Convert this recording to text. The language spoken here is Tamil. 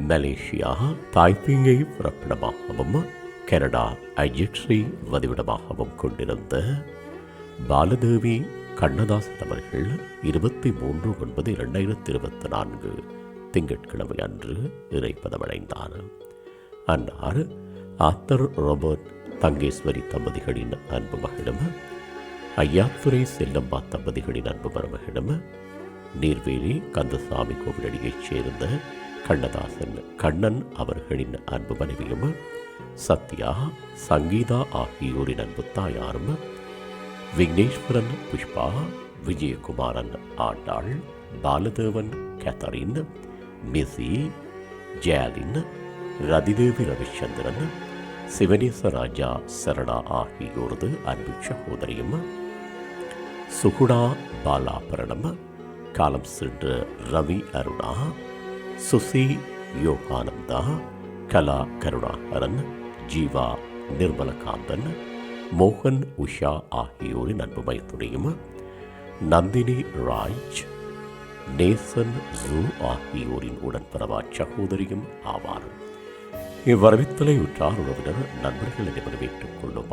மலேசியா தாய்பீங்கை பிறப்பிடமாகவும் கனடா ஐஜெக்ஸை வதிவிடமாகவும் கொண்டிருந்த பாலதேவி கண்ணதாசன் அவர்கள் இருபத்தி மூன்று ஒன்பது இரண்டாயிரத்தி இருபத்தி நான்கு திங்கட்கிழமை அன்று இறைப்பதமடைந்தார். அன்னார் ஆத்தர் ரோபர்ட் தங்கேஸ்வரி தம்பதிகளின் அன்பு மகளும் ஐயாத்துறை செல்லம்மா தம்பதிகளின் அன்பு மருமகளும் நீர்வேலி கந்தசாமி கோவிலடியைச் சேர்ந்த கண்ணதாசன் கண்ணன் அவர்களின் அன்பு மனைவியும் சத்யா சங்கீதா ஆகியோரின் அன்பு தாயாரும் விக்னேஸ்வரன் புஷ்பா விஜயகுமாரன் ஆண்டாள் பாலதேவன் கேத்தரின் மிசி ஜேலின் ரதிதேவி ரவிச்சந்திரன் சிவனேச ராஜா சரணா ஆகியோரது அன்பு சகோதரியும் சுகுணா பாலாபரணம் காலம் சென்ற ரவி அருணா சுசி யோகானந்தா கலா கருணாகரன் ஜீவா நிர்மலகாந்தன் மோகன் உஷா ஆகியோரின் அன்பு மைத்துணையும் நந்தினி ராஜ் நேசன் ஜூ ஆகியோரின் உடன்பரவா சகோதரியும் ஆவார். இவ்வரவித்தலை உற்றார் உறவினர் நண்பர்கள் அனைவரும் ஏற்றுக்